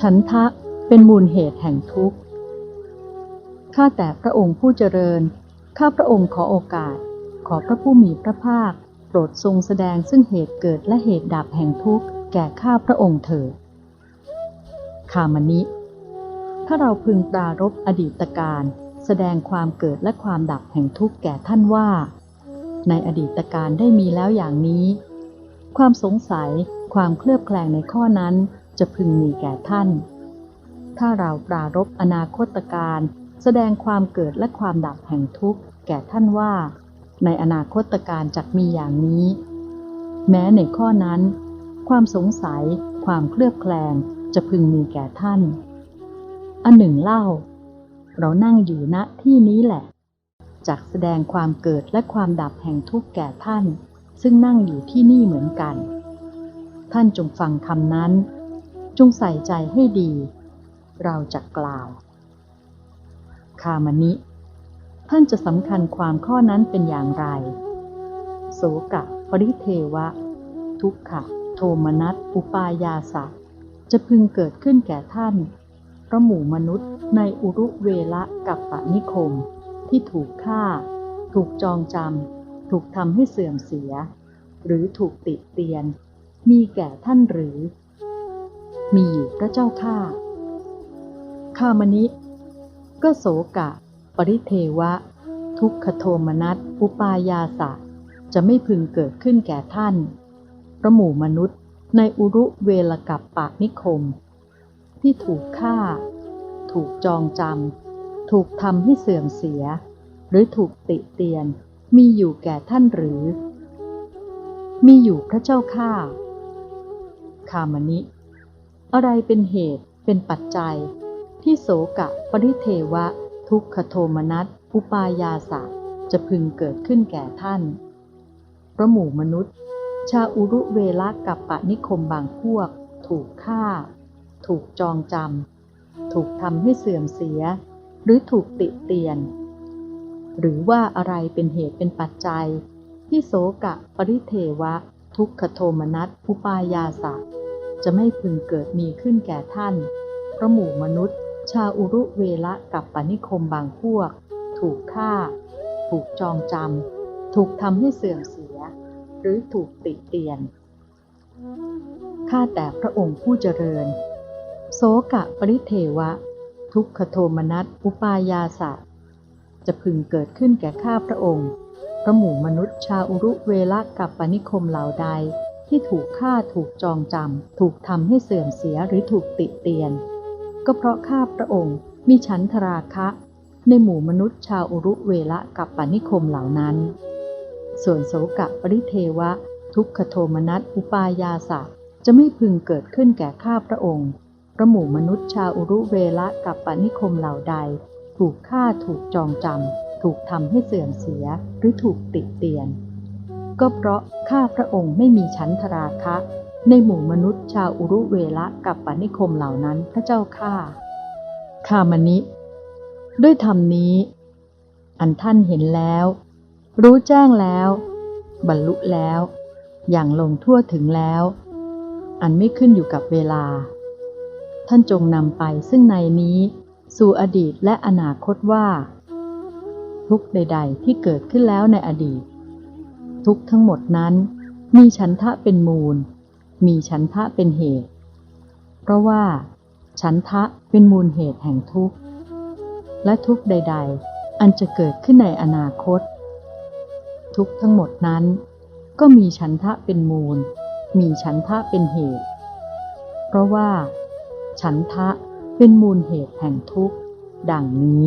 ฉันทะเป็นมูลเหตุแห่งทุกข์ ข้าแต่พระองค์ผู้เจริญ ข้าพระองค์ขอโอกาส ขอพระผู้มีพระภาค โปรดทรงแสดงซึ่งเหตุเกิดและเหตุดับแห่งทุกข์ แก่ข้าพระองค์เถิดคามนิ ถ้าเราพึงปรารบอดีตการแสดงความเกิดและความดับแห่งทุกข์แก่ท่านว่า ในอดีตการได้มีแล้วอย่างนี้ ความสงสัยความเคลือบแคลงในข้อนั้น จะพึงมีแก่ท่าน ถ้าเราปรารบอนาคตการ แสดงความเกิดและความดับแห่งทุกข์ แก่ท่านว่า ในอนาคตการจักมีอย่างนี้ แม้ในข้อนั้น ความสงสัย ความเคลือบแคลงจะพึงมีแก่ท่าน อันหนึ่งเล่า เรานั่งอยู่ณที่นี้แหละจักแสดงความเกิดและความดับแห่งทุกข์แก่ท่าน ซึ่งนั่งอยู่ที่นี่เหมือนกัน ท่านจงฟังคำนั้น จงใส่ใจให้ดี เราจะกล่าว คามนิ ท่านจะสำคัญความข้อนั้นเป็นอย่างไร โสกะ ปริเทวะ ทุกขะ โทมนัส อุปายาสะ จะพึงเกิดขึ้นแก่ท่านพระหมู่มนุษย์ในอุรุเวละกับปะนิคม ที่ถูกฆ่า ถูกจองจำ ถูกทำให้เสื่อมเสีย หรือถูกติเตียน มีแก่ท่านหรือ มีอยู่พระเจ้าข้าข้ามนิก็โสกะ ปริเทวะ ทุกขโทมนัสอุปายาสะ จะไม่พึงเกิดขึ้นแก่ท่านพระหมู่มนุษย์ในอุรุเวลกับปะนิคม ที่ถูกฆ่า ถูกจองจำ ถูกทำให้เสื่อมเสีย หรือถูกติเตียน มีอยู่แก่ท่านหรือ มีอยู่พระเจ้าข้าคามนิ อะไรเป็นเหตุเป็นปัจจัย ที่โสกะปริเทวะ ทุกขโทมนัสอุปายาสะจะพึงเกิดขึ้นแก่ท่าน พระหมู่มนุษย์ ชาอุรุเวลกับปะนิคมบางพวก ถูกฆ่า ถูกจองจำ ถูกทำให้เสื่อมเสีย หรือถูกติเตียน หรือว่าอะไรเป็นเหตุเป็นปัจจัย ที่โสกะปริเทวะ ทุกขโทมนัสอุปายาสะ จะไม่พึงเกิดมีขึ้นแก่ท่าน เพราะหมู่มนุษย์ ชาอุรุเวละกับปณิคมบางพวก ถูกฆ่า ถูกจองจำ ถูกทำให้เสื่อมเสีย หรือถูกติเตียน ข้าแต่พระองค์ผู้เจริญ โสกะปริเทวะ ทุกขโทมนัสอุปายาสะ จะพึงเกิดขึ้นแก่ข้าพระองค์พระหมู่มนุษย์ชาอุรุเวละกับปณิคมเหล่าใด ที่ถูกฆ่าถูกจองจำถูกทำให้เสื่อมเสียหรือถูกติเตียน ก็เพราะข้าพระองค์มีฉันทราคะ ในหมู่มนุษย์ชาวอุรุเวละกับปณิคมเหล่านั้น ส่วนโสกะปริเทวะ ทุกขโทมนัสอุปายาสะจะไม่พึงเกิดขึ้นแก่ข้าพระองค์พระหมู่มนุษย์ชาวอุรุเวละกับปณิคมเหล่าใด ถูกฆ่าถูกจองจำถูกทำให้เสื่อมเสียหรือถูกติเตียน ก็เพราะข้าพระองค์ไม่มีชั้นทราคะ ในหมู่มนุษย์ชาวอุรุเวละกับปณิคมเหล่านั้นพระเจ้าข้าข้ามนิด้วยธรรมนี้ อันท่านเห็นแล้ว รู้แจ้งแล้ว บรรลุแล้ว อย่างลงทั่วถึงแล้ว อันไม่ขึ้นอยู่กับเวลา ท่านจงนำไปซึ่งในนี้ สู่อดีตและอนาคตว่า ทุกใด ๆ ที่เกิดขึ้นแล้วในอดีต ทุกทั้งหมดนั้น มีฉันทะเป็นมูล มีฉันทะเป็นเหตุ เพราะว่า ฉันทะเป็นมูลเหตุแห่งทุกข์ และทุกใด ๆ อันจะเกิดขึ้นในอนาคต ทุกทั้งหมดนั้น ก็มีฉันทะเป็นมูล มีฉันทะเป็นเหตุ เพราะว่า ฉันทะเป็นมูลเหตุแห่งทุกข์ ดังนี้